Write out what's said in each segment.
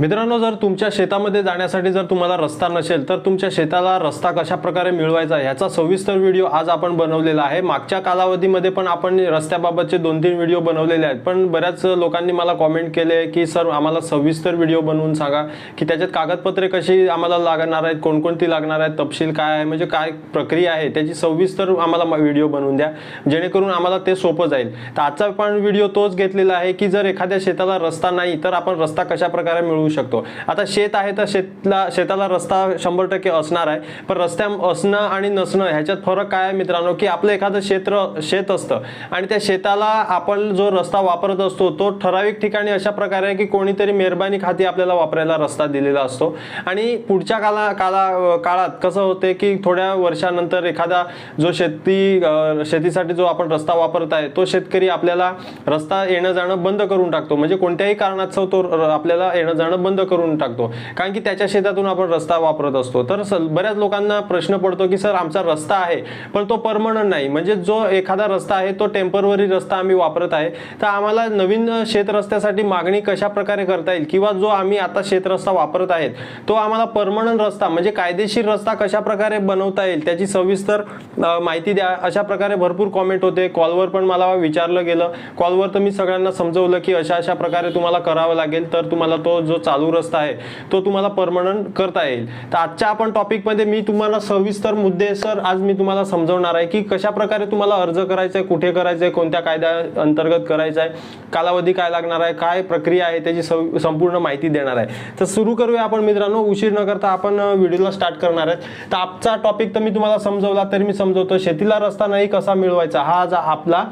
मित्रांनो जर तुमच्या शेतामध्ये जाण्यासाठी जर तुम्हाला रस्ता नसेल तर तुमच्या शेताला रस्ता कशा प्रकारे मिळवायचा ह्याचा सविस्तर व्हिडिओ आज आपण बनवलेला आहे. मागच्या कालावधीमध्ये पण आपण रस्त्याबाबतचे दोन तीन व्हिडिओ बनवलेले आहेत. पण बऱ्याच लोकांनी मला कॉमेंट केले की सर आम्हाला सविस्तर व्हिडिओ बनवून सांगा की त्याच्यात कागदपत्रे कशी आम्हाला लागणार आहेत कोणकोणती लागणार आहेत तपशील काय आहे म्हणजे काय प्रक्रिया आहे त्याची सविस्तर आम्हाला व्हिडिओ बनवून द्या. जेणेकरून आम्हाला ते सोपं जाईल. तर आजचा पण व्हिडिओ तोच घेतलेला आहे की जर एखाद्या शेताला रस्ता नाही तर आपण रस्ता कशा प्रकारे मिळवू शकतो. आता शेत आहे तर शेतला शेताला रस्ता शंभर टक्के असणार आहे. पण रस्त्या असणं आणि नसणं ह्याच्यात फरक काय आहे मित्रांनो? की आपलं एखादं क्षेत्र शेत असतं. आणि त्या शेताला आपण जो रस्ता वापरत असतो तो ठराविक ठिकाणी अशा प्रकारे आहे की कोणीतरी मेहरबानी खाती आपल्याला वापरायला रस्ता दिलेला असतो. आणि पुढच्या काला काला काळात कसं होते की थोड्या वर्षानंतर एखादा जो शेती शेतीसाठी जो आपण रस्ता वापरत आहे तो शेतकरी आपल्याला रस्ता येणं जाणं बंद करून टाकतो. म्हणजे कोणत्याही कारणास्तव तो र- आपल्याला येणं जाणं बंद करून टाकतो. कारण की त्याच्या शेतातून आपण रस्ता वापरत असतो. तर बऱ्याच लोकांना प्रश्न पडतो की सर आमचा रस्ता आहे पण तो परमनंट नाही. म्हणजे जो एखादा रस्ता आहे तो टेंपररी रस्ता आम्ही वापरत आहे. तर आम्हाला नवीन शेत रस्त्यासाठी मागणी कशा प्रकारे करता येईल? किंवा जो आम्ही आता शेत रस्ता वापरत आहेत तो आम्हाला परमनंट रस्ता म्हणजे कायदेशीर रस्ता कशा प्रकारे बनवता येईल त्याची सविस्तर माहिती द्या. अशा प्रकारे भरपूर कॉमेंट होते. कॉलवर पण मला विचारलं गेलं. कॉलवर तर मी सगळ्यांना समजवलं की अशा अशा प्रकारे तुम्हाला करावं लागेल. तर तुम्हाला तो जो चालू रस्ता आहे तो तुम्हाला परमनंट करता येईल. तर आजच्या आपण टॉपिकमध्ये मी तुम्हाला सविस्तर मुद्दे सर आज मी तुम्हाला समजवणार आहे की कशा प्रकारे तुम्हाला अर्ज करायचा आहे कुठे करायचं आहे कोणत्या कायद्या अंतर्गत करायचं आहे कालावधी काय लागणार आहे काय प्रक्रिया आहे त्याची सव- संपूर्ण माहिती देणार आहे. तर सुरू करूया आपण मित्रांनो उशीर न करता आपण व्हिडिओला स्टार्ट करणार आहेत. तर आजचा टॉपिक तर मी तुम्हाला समजवला तरी मी समजवतो शेतीला रस्ता नाही कसा मिळवायचा हा आज आपला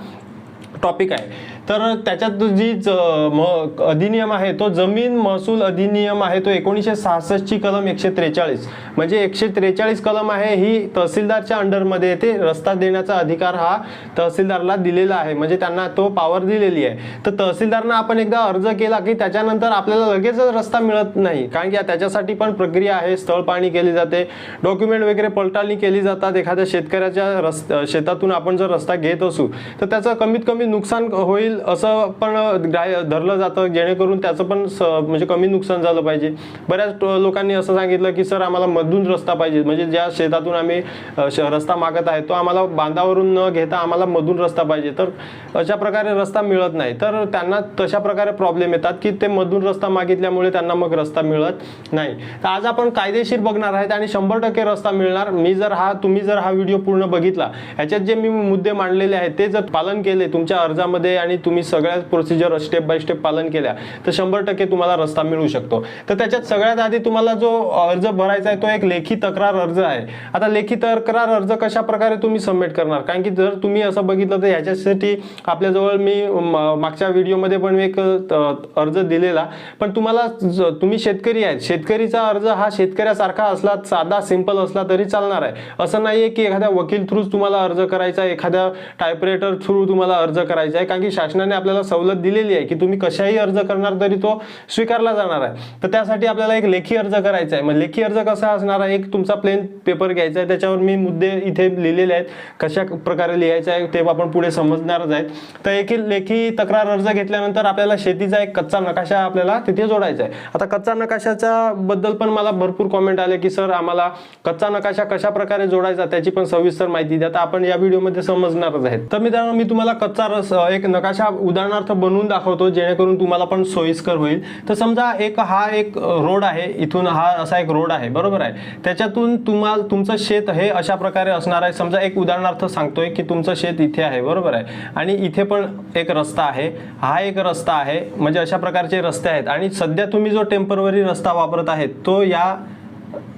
टॉपिक आहे. तर त्याच्यात जी ज- म- अधिनियम आहे तो जमीन महसूल अधिनियम आहे तो एकोणीसशे सहासष्टची कलम एकशे त्रेचाळीस. म्हणजे एकशे त्रेचाळीस कलम आहे ही तहसीलदारच्या अंडरमध्ये येते. रस्ता देण्याचा अधिकार हा तहसीलदारला दिलेला आहे. म्हणजे त्यांना तो पॉवर दिलेली आहे. तर तहसीलदारनं आपण एकदा अर्ज केला की त्याच्यानंतर आपल्याला लगेचच रस्ता मिळत नाही. कारण की त्याच्यासाठी पण प्रक्रिया आहे. स्थळ पाहणी केली जाते. डॉक्युमेंट वगैरे पडताळणी केली जातात. एखाद्या शेतकऱ्याच्या रस् शेतातून आपण जर रस्ता घेत असू तर त्याचं कमीत कमी नुकसान होईल असं पण ग्राह्य धरलं जातं जेणेकरून त्याचं पण स- म्हणजे कमी नुकसान झालं पाहिजे. बऱ्याच लोकांनी असं सांगितलं की सर आम्हाला मधून रस्ता पाहिजे. म्हणजे ज्या शेतातून आम्ही श- रस्ता मागत आहे तो आम्हाला बांधावरून न घेता आम्हाला मधून रस्ता पाहिजे. तर अशा प्रकारे रस्ता मिळत नाही. तर त्यांना तशा प्रकारे प्रॉब्लेम येतात की ते मधून रस्ता मागितल्यामुळे त्यांना मग रस्ता मिळत नाही. तर आज आपण कायदेशीर बघणार आहेत आणि शंभर टक्के रस्ता मिळणार. मी जर हा तुम्ही जर हा व्हिडिओ पूर्ण बघितला ह्याच्यात जे मी मुद्दे मांडलेले आहेत ते जर पालन केले तुमच्या अर्जामध्ये आणि तुम्ही सगळ्या प्रोसिजर स्टेप बाय स्टेप पालन केल्या तर शंभर टक्के तुम्हाला रस्ता मिळू शकतो. तर त्याच्यात सगळ्यात आधी तुम्हाला जो अर्ज भरायचा आहे तो एक लेखी तक्रार अर्ज आहे. आता लेखी तक्रार अर्ज कशा प्रकारे तुम्ही सबमिट करणार? कारण की जर तुम्ही असं बघितलं तर ह्याच्यासाठी आपल्याजवळ मी म- मागच्या व्हिडिओमध्ये पण एक अर्ज दिलेला. पण तुम्हाला ज- तुम्ही शेतकरी आहेत. शेतकरीचा अर्ज हा शेतकऱ्यासारखा असला साधा सिंपल असला तरी चालणार आहे. असं नाही आहे की एखाद्या वकील थ्रूच तुम्हाला अर्ज करायचा आहे एखाद्या टायपरेटर थ्रू तुम्हाला अर्ज करायचा आहे. कारण की शासनाने आपल्याला सवलत दिलेली आहे की तुम्ही कशाही अर्ज करणार तरी तो स्वीकारला जाणार आहे. तर त्यासाठी आपल्याला एक लेखी अर्ज करायचा आहे. मग लेखी अर्ज कसा असणार आहे? एक तुमचा प्लेन पेपर घ्यायचा आहे. त्याच्यावर मी मुद्दे इथे लिहिलेले आहेत. कशा प्रकारे लिहायचं आहे ते आपण पुढे समजणारच आहेत. तर एक लेखी तक्रार अर्ज घेतल्यानंतर आपल्याला शेतीचा एक कच्चा नकाशा आपल्याला तिथे जोडायचा आहे. आता कच्चा नकाशाच्या बद्दल पण मला भरपूर कॉमेंट आले की सर आम्हाला कच्चा नकाशा कशा प्रकारे जोडायचा त्याची पण सविस्तर माहिती द्या. तर आपण या व्हिडिओमध्ये समजणारच आहेत. तर मित्रांनो मी तुम्हाला कच्चा रस एक नकाशा उदाहरणार्थ बनवून दाखवतो जेणेकरून तुम्हाला पण सोयीस्कर होईल. तर समजा एक हा एक रोड आहे इथून हा असा एक रोड आहे बरोबर आहे? त्याच्यातून तुम्हाला तुमचं शेत हे अशा प्रकारे असणार आहे. समजा एक उदाहरणार्थ सांगतोय की तुमचं शेत इथे आहे बरोबर आहे? आणि इथे पण एक रस्ता आहे. हा एक रस्ता आहे. म्हणजे अशा प्रकारचे रस्ते आहेत. आणि सध्या तुम्ही जो टेंपररी रस्ता वापरत आहेत तो या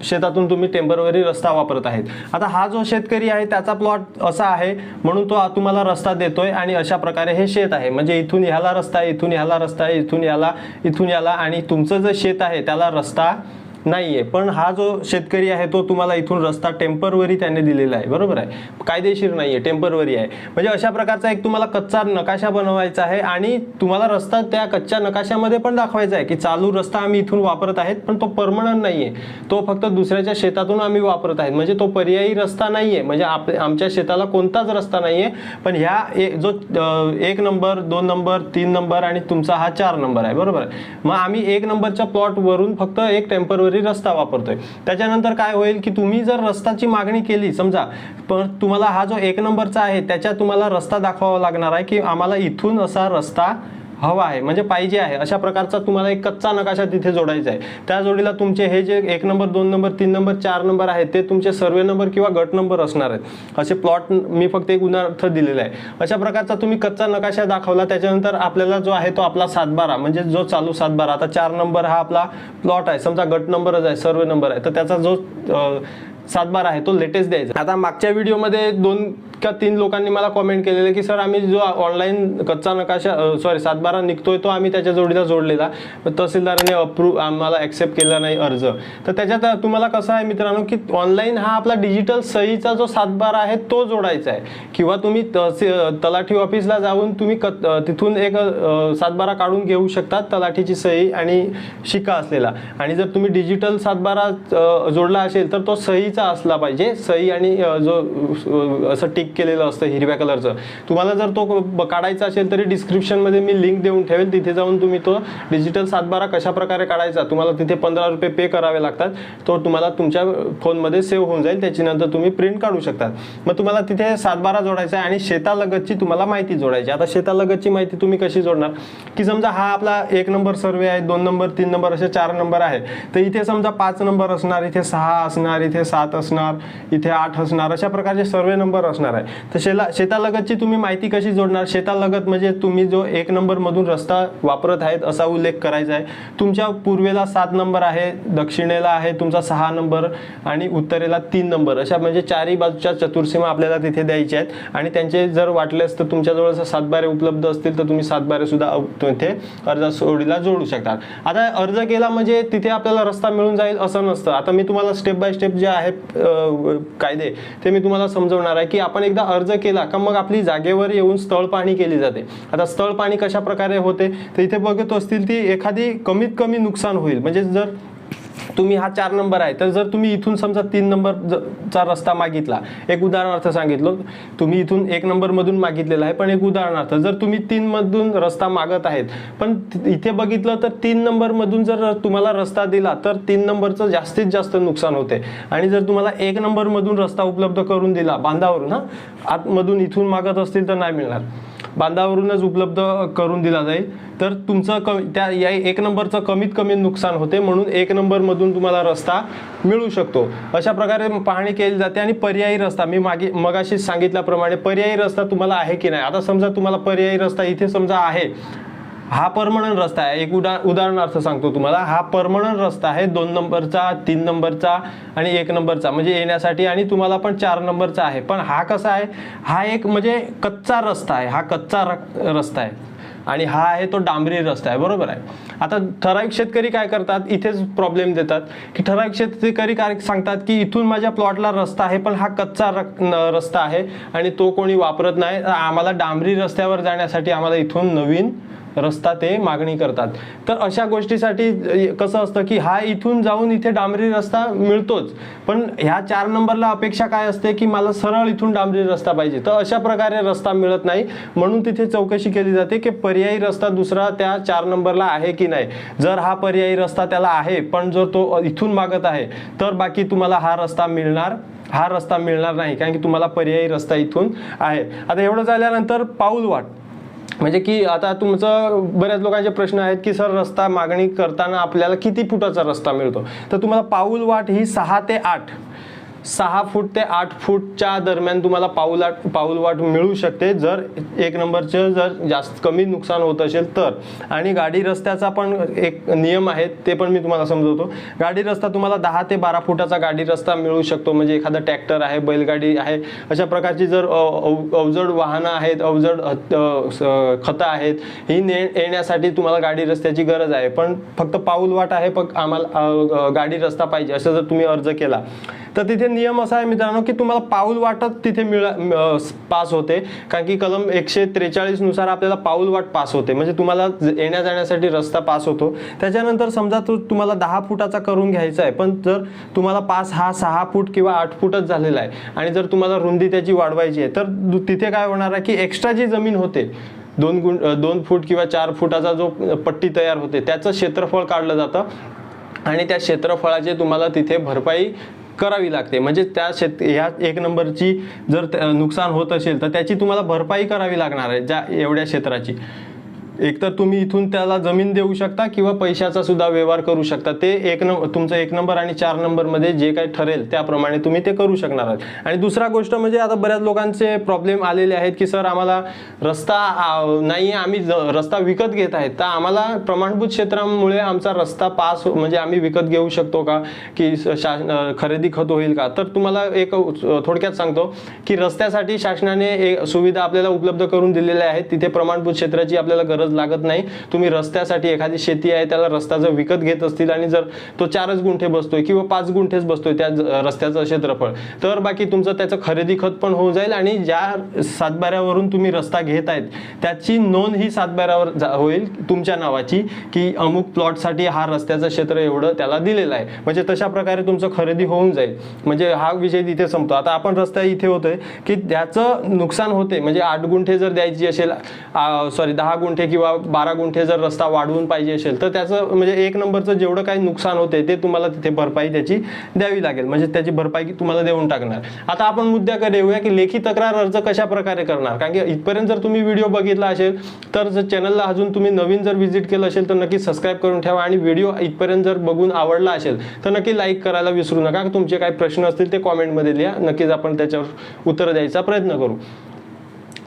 शेतातून तुम्ही टेंपररी रस्ता वापरत आहेत. आता हा जो शेतकरी आहे त्याचा प्लॉट असा आहे म्हणून तो तुम्हाला रस्ता देतोय आणि अशा प्रकारे हे शेत आहे. म्हणजे इथून ह्याला रस्ता आहे इथून ह्याला रस्ता आहे इथून याला इथून याला आणि तुमचं जे शेत आहे त्याला रस्ता नाही आहे पण हा जो शेतकरी आहे तो तुम्हाला इथून रस्ता टेम्परवरी त्याने दिलेला आहे. बरोबर आहे? कायदेशीर नाही आहे टेम्परवरी आहे. म्हणजे अशा प्रकारचा एक तुम्हाला कच्चा नकाशा बनवायचा आहे आणि तुम्हाला रस्ता त्या कच्च्या नकाशामध्ये पण दाखवायचा आहे की चालू रस्ता आम्ही इथून वापरत आहेत पण तो परमनंट नाही आहे तो फक्त दुसऱ्याच्या शेतातून आम्ही वापरत आहेत. म्हणजे तो पर्यायी रस्ता नाही आहे म्हणजे आप आमच्या शेताला कोणताच रस्ता नाही आहे पण ह्या ए- जो एक नंबर दोन नंबर तीन नंबर आणि तुमचा हा चार नंबर आहे. बरोबर आहे? मग आम्ही एक नंबरच्या प्लॉटवरून फक्त एक टेंपररी रस्ता वापरतोय. त्याच्यानंतर काय होईल की तुम्ही जर रस्ताची मागणी केली समजा पण तुम्हाला हा जो एक नंबरचा आहे त्याच्या तुम्हाला रस्ता दाखवावा लागणार आहे की आम्हाला इथून असा रस्ता हवा आहे म्हणजे पाहिजे आहे. अशा प्रकारचा तुम्हाला एक कच्चा नकाशा तिथे जोडायचा आहे. त्या जोडीला तुमचे हे जे एक नंबर दोन नंबर तीन नंबर चार नंबर आहेत ते तुमचे सर्वे नंबर किंवा गट नंबर असणार आहेत. असे प्लॉट मी फक्त एक उदाहरणार्थ दिलेलं आहे. अशा प्रकारचा तुम्ही कच्चा नकाशा दाखवला त्याच्यानंतर आपल्याला जो आहे तो आपला सातबारा म्हणजे जो चालू सातबारा. आता चार नंबर हा आपला प्लॉट आहे. समजा गट नंबरच आहे सर्वे नंबर आहे. तर त्याचा जो सातबारा आहे तो लेटेस्ट द्यायचा आता मागच्या व्हिडिओमध्ये दोन का तीन लोकांनी मला कॉमेंट केलेलं की सर आम्ही जो ऑनलाईन कच्चा नकाशा सॉरी सातबारा निघतोय तो आम्ही त्याच्या जोडीला जोडलेला. तहसीलदाराने अप्रूव आम्हाला ॲक्सेप्ट केला नाही अर्ज. तर त्याच्यात तुम्हाला कसं आहे मित्रांनो की ऑनलाईन हा आपला डिजिटल सहीचा जो सातबारा आहे तो जोडायचा आहे. किंवा तुम्ही तहसी तलाठी ऑफिसला जाऊन तुम्ही क- तिथून एक सातबारा काढून घेऊ शकता तलाठीची सही आणि शिक्का असलेला. आणि जर तुम्ही डिजिटल सातबारा जोडला असेल तर तो सहीचा असला पाहिजे. सही आणि जो असं टिक केलेलं असतं हिरव्या कलरचं तुम्हाला जर तो ब- काढायचा असेल तरी डिस्क्रिप्शनमध्ये मी लिंक देऊन ठेवेल. तिथे जाऊन तुम्ही तो डिजिटल सातबारा कशा प्रकारे काढायचा तुम्हाला तिथे पंधरा रुपये पे करावे लागतात. तो तुम्हाला तुमच्या फोनमध्ये सेव्ह होऊन जाईल. त्याच्यानंतर तुम्ही प्रिंट काढू शकता मग तुम्हाला तिथे सातबारा जोडायचा आहे आणि शेतालगतची तुम्हाला माहिती जोडायची आता शेतालगतची माहिती तुम्ही कशी जोडणार? की समजा हा आपला एक नंबर सर्वे आहे दोन नंबर तीन नंबर असे चार नंबर आहे. तर इथे समजा पाच नंबर असणार इथे सहा असणार इथे सात असणार इथे आठ असणार अशा प्रकारचे सर्वे नंबर असणार आहे. तर शेला शेतालगतची तुम्ही माहिती कशी जोडणार? शेतालगत म्हणजे तुम्ही जो एक नंबर मधून रस्ता वापरत आहेत असा उल्लेख करायचा आहे. तुमच्या पूर्वेला सात नंबर आहे दक्षिणेला आहे तुमचा सहा नंबर आणि उत्तरेला तीन नंबर. अशा म्हणजे चारही बाजूच्या चतुर्सीमा आपल्याला तिथे द्यायच्या आहेत. आणि त्यांचे जर वाटलेस तर तुमच्याजवळ सातबारे उपलब्ध असतील तर तुम्ही सातबारे सुद्धा तिथे अर्ज सोडीला जोडू शकता. आता अर्ज केला म्हणजे तिथे आपल्याला रस्ता मिळून जाईल असं नसतं. आता मी तुम्हाला स्टेप बाय स्टेप जे आहे कायदे ते मी तुम्हाला समजवणार आहे की आपण एकदा अर्ज केला का मग आपली जागेवर येऊन स्थळ पाहणी केली जाते. आता स्थळ पाहणी कशा प्रकारे होते? तर इथे बघत असतील ती एखादी कमीत कमी नुकसान होईल. म्हणजे जर तुम्ही हा चार नंबर आहे. तर जर तुम्ही इथून समजा तीन नंबर चा रस्ता मागितला एक उदाहरणार्थ सांगितलं तुम्ही इथून एक नंबर मधून मागितलेला आहे पण एक उदाहरणार्थ जर तुम्ही तीन मधून रस्ता मागत आहेत पण इथे बघितलं तर तीन नंबरमधून जर तुम्हाला रस्ता दिला तर तीन नंबरचं जास्तीत जास्त नुकसान होते. आणि जर तुम्हाला एक नंबर मधून रस्ता उपलब्ध करून दिला बांधावरून हा आतमधून इथून मागत असतील तर नाही मिळणार. बांधावरूनच उपलब्ध करून दिला जाईल. तर तुमचं क त्या या एक नंबरचं कमीत कमी नुकसान होते म्हणून एक नंबरमधून तुम्हाला रस्ता मिळू शकतो. अशा प्रकारे पाहणी केली जाते आणि पर्यायी रस्ता मी मागे मगाशी सांगितल्याप्रमाणे पर्यायी रस्ता तुम्हाला आहे की नाही? आता समजा तुम्हाला पर्यायी रस्ता इथे समजा आहे. हा परमनंट रस्ता आहे. एक उदा उदाहरणार्थ सांगतो तुम्हाला. हा परमनंट रस्ता आहे. दोन नंबरचा तीन नंबरचा आणि एक नंबरचा. म्हणजे येण्यासाठी आणि तुम्हाला पण चार नंबरचा आहे. पण हा कसा आहे? हा एक म्हणजे कच्चा रस्ता आहे. हा कच्चा रस्ता आहे. आणि हा आहे तो डांबरी रस्ता आहे. बरोबर आहे? आता ठराविक शेतकरी काय करतात? इथेच प्रॉब्लेम देतात. की ठराविक शेतकरी काय सांगतात की इथून माझ्या प्लॉटला रस्ता आहे पण हा कच्चा रक न- रस्ता आहे आणि तो कोणी वापरत नाही. आम्हाला डांबरी रस्त्यावर जाण्यासाठी आम्हाला इथून नवीन रस्ता ते मागणी करतात. तर अशा गोष्टीसाठी कसं असतं की हा इथून जाऊन इथे डांबरी रस्ता मिळतोच. पण ह्या चार नंबरला अपेक्षा काय असते की मला सरळ इथून डांबरी रस्ता पाहिजे? तर अशा प्रकारे रस्ता मिळत नाही. म्हणून तिथे चौकशी केली जाते की पर्यायी रस्ता दुसरा त्या चार नंबरला आहे की नाही? जर हा पर्यायी रस्ता त्याला आहे पण जर तो इथून मागत आहे तर बाकी तुम्हाला हा रस्ता मिळणार हा रस्ता मिळणार नाही कारण की तुम्हाला पर्यायी रस्ता इथून आहे. आता एवढं झाल्यानंतर पाऊल वाट म्हणजे की आता तुमचं बऱ्याच लोकांचे प्रश्न आहेत की सर रस्ता मागणी करताना आपल्याला किती फुटाचा रस्ता मिळतो? तर तुम्हाला पाऊल वाट ही सहा ते आठ सहा फूट ते आठ फूटच्या दरम्यान तुम्हाला पाऊलाट पाऊलवाट मिळू शकते. जर एक नंबरचं जर जास्त कमी नुकसान होत असेल तर. आणि गाडी रस्त्याचा पण एक नियम आहे ते पण मी तुम्हाला समजवतो. गाडी रस्ता तुम्हाला दहा ते बारा फुटाचा गाडी रस्ता मिळू शकतो. म्हणजे एखादा ट्रॅक्टर आहे बैलगाडी आहे अशा प्रकारची जर अव- अवजड वाहनं आहेत अवजड स- खतं आहेत ही ने येण्यासाठी तुम्हाला गाडी रस्त्याची गरज आहे. पण फक्त पाऊलवाट आहे पण आम्हाला गाडी रस्ता पाहिजे असं जर तुम्ही अर्ज केला तर तिथे नियम असा आहे मित्रांनो की तुम्हाला पाऊल वाटत तिथे मिळा पास होते. कारण की कलम एकशे त्रेचाळीसनुसार आपल्याला पाऊल वाट पास होते. म्हणजे तुम्हाला ज- येण्या जाण्यासाठी रस्ता पास होतो. त्याच्यानंतर समजा तो तुम्हाला दहा फुटाचा करून घ्यायचा आहे. पण जर तुम्हाला पास हा सहा फूट किंवा आठ फुटच झालेला आहे आणि जर तुम्हाला रुंदी त्याची वाढवायची आहे तर दु- तिथे काय होणार आहे की एक्स्ट्रा जी जमीन होते दोन गुण दोन फूट किंवा चार फुटाचा जो पट्टी तयार होते त्याचं क्षेत्रफळ काढलं जातं. आणि त्या क्षेत्रफळाचे तुम्हाला तिथे भरपाई करावी लागते. म्हणजे त्या शेत ह्या एक नंबरची जर नुकसान होत असेल तर त्याची तुम्हाला भरपाई करावी लागणार आहे ज्या एवढ्या क्षेत्राची. एकतर तुम्ही इथून त्याला जमीन देऊ शकता किंवा पैशाचा सुद्धा व्यवहार करू शकता. ते एक नंबर तुमचं एक नंबर आणि चार नंबरमध्ये जे काही ठरेल त्याप्रमाणे तुम्ही ते करू शकणार आहात. आणि दुसरा गोष्ट म्हणजे आता बऱ्याच लोकांचे प्रॉब्लेम आलेले आहेत की सर आम्हाला रस्ता नाही आम्ही ज- रस्ता विकत घेत आहेत. तर आम्हाला प्रमाणभूत क्षेत्रामुळे आमचा रस्ता पास हो- म्हणजे आम्ही विकत घेऊ शकतो का? की स- शा- खरेदी खत होईल का? तर तुम्हाला एक थोडक्यात सांगतो की रस्त्यासाठी शासनाने सुविधा आपल्याला उपलब्ध करून दिलेल्या आहेत. तिथे प्रमाणभूत क्षेत्राची आपल्याला गरज लागत नाही. तुम्ही रस्त्यासाठी एखादी शेती आहे त्याला रस्ता जर विकत घेत असतील आणि जर तो चारच गुंठे बसतोय किंवा पाच गुंठेच बसतोय त्या रस्त्याचं क्षेत्रफळ तर बाकी तुमचं त्याचं खरेदी खत पण होऊन जाईल आणि ज्या सातबाऱ्यावरून तुम्ही रस्ता घेत आहेत त्याची नोंद ही सातबाऱ्यावर जा- होईल तुमच्या नावाची की अमुक प्लॉटसाठी हा रस्त्याचं क्षेत्र एवढं त्याला दिलेलं आहे. म्हणजे तशा प्रकारे तुमचं खरेदी होऊन जाईल. म्हणजे हा विषय तिथे संपतो. आता आपण रस्ता इथे होतोय की त्याचं नुकसान होते. म्हणजे आठ गुंठे जर द्यायची असेल सॉरी दहा गुंठे किंवा किंवा बारा गुंठे जर रस्ता वाढवून पाहिजे असेल तर त्याचं म्हणजे एक नंबरचं जेवढं काही नुकसान होते ते तुम्हाला तिथे भरपाई त्याची द्यावी लागेल. म्हणजे त्याची भरपाई तुम्हाला देऊन टाकणार. आता आपण मुद्द्याकडे येऊया की लेखी तक्रार अर्ज कशा प्रकारे करणार? कारण की इथपर्यंत जर तुम्ही व्हिडिओ बघितला असेल तर जर चॅनलला अजून तुम्ही नवीन जर व्हिजिट केलं असेल तर नक्की सबस्क्राईब करून ठेवा. आणि व्हिडिओ इथपर्यंत जर बघून आवडला असेल तर नक्की लाईक करायला विसरू नका. तुमचे काही प्रश्न असतील ते कॉमेंटमध्ये लिहा. नक्कीच आपण त्याच्यावर उत्तर द्यायचा प्रयत्न करू.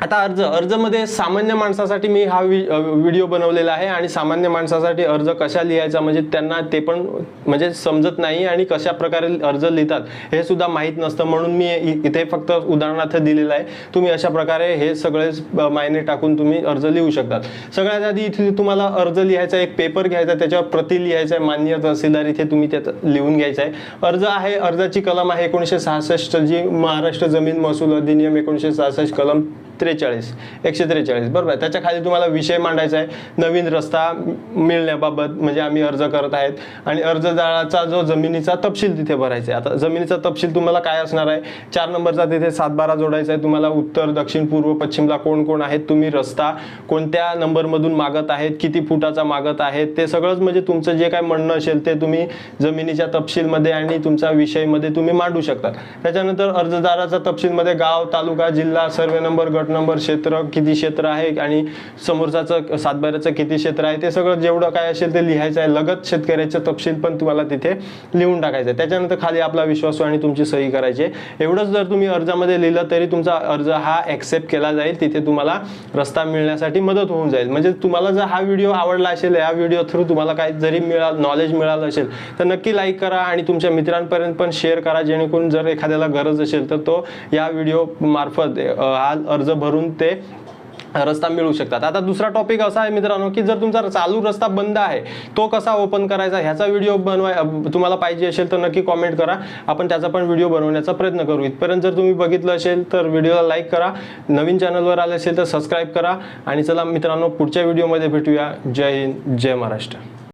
आता अर्ज अर्जमध्ये सामान्य माणसासाठी मी हा वि- व्हिडिओ बनवलेला आहे आणि सामान्य माणसासाठी अर्ज कशा लिहायचा म्हणजे त्यांना ते पण म्हणजे समजत नाही आणि कशा प्रकारे अर्ज लिहितात हे सुद्धा माहीत नसतं. म्हणून मी इथे फक्त उदाहरणार्थ दिलेलं आहे. तुम्ही अशा प्रकारे हे सगळे मायने टाकून तुम्ही अर्ज लिहू शकतात. सगळ्यात आधी इथे तुम्हाला अर्ज लिहायचा एक पेपर घ्यायचा त्याच्यावर प्रति लिहायचा आहे मान्य तहसीलदार इथे तुम्ही त्यात लिहून घ्यायचा आहे. अर्ज आहे अर्जाची कलम आहे एकोणीसशे सहासष्ट जी महाराष्ट्र जमीन महसूल अधिनियम एकोणीसशे सहासष्ट कलम त्रेचाळीस एकशे त्रेचाळीस. बरोबर आहे. त्याच्याखाली तुम्हाला विषय मांडायचा आहे. नवीन रस्ता मिळण्याबाबत म्हणजे आम्ही अर्ज करत आहेत. आणि अर्जदाराचा जो जमिनीचा तपशील तिथे भरायचा आहे. आता जमिनीचा तपशील तुम्हाला काय असणार आहे? चार नंबरचा तिथे सातबारा जोडायचा आहे. तुम्हाला उत्तर दक्षिण पूर्व पश्चिमला कोण कोण आहेत? तुम्ही रस्ता कोणत्या नंबरमधून मागत आहेत? किती फुटाचा मागत आहेत? ते सगळंच म्हणजे तुमचं जे काय म्हणणं असेल ते तुम्ही जमिनीच्या तपशीलमध्ये आणि तुमचा विषयमध्ये तुम्ही मांडू शकता. त्याच्यानंतर अर्जदाराचा तपशीलमध्ये गाव तालुका जिल्हा सर्वे नंबर गट नंबर क्षेत्र किती क्षेत्र आहे आणि समोरच्याचं सातबाऱ्याचं किती क्षेत्र आहे ते सगळं जेवढं काय असेल ते लिहायचं आहे. लगत शेतकऱ्याचं तपशील पण तुम्हाला तिथे लिहून टाकायचं आहे. त्याच्यानंतर खाली आपला विश्वास आणि तुमची सही करायची आहे. एवढंच जर तुम्ही अर्जामध्ये लिहिलं तरी तुमचा अर्ज हा ऍक्सेप्ट केला जाईल. तिथे तुम्हाला रस्ता मिळण्यासाठी मदत होऊन जाईल. म्हणजे तुम्हाला जर हा व्हिडिओ आवडला असेल या व्हिडिओ थ्रू तुम्हाला काही जरी मिळाल नॉलेज मिळालं असेल तर नक्की लाईक करा आणि तुमच्या मित्रांपर्यंत पण शेअर करा. जेणेकरून जर एखाद्याला गरज असेल तर तो या व्हिडिओ मार्फत हा अर्ज अर्ज भरून ते रस्ता मिळू शकतात. आता दुसरा टॉपिक असा आहे मित्रांनो की जर तुमचा चालू रस्ता बंद आहे तो कसा ओपन करायचा ह्याचा व्हिडिओ बनवाय तुम्हाला पाहिजे असेल तर नक्की कॉमेंट करा. आपण त्याचा पण व्हिडिओ बनवण्याचा प्रयत्न करू. इथपर्यंत जर तुम्ही बघितलं असेल तर व्हिडिओला लाईक करा. नवीन चॅनलवर आले असेल तर सबस्क्राईब करा. आणि चला मित्रांनो पुढच्या व्हिडिओमध्ये भेटूया. जय हिंद जय महाराष्ट्र.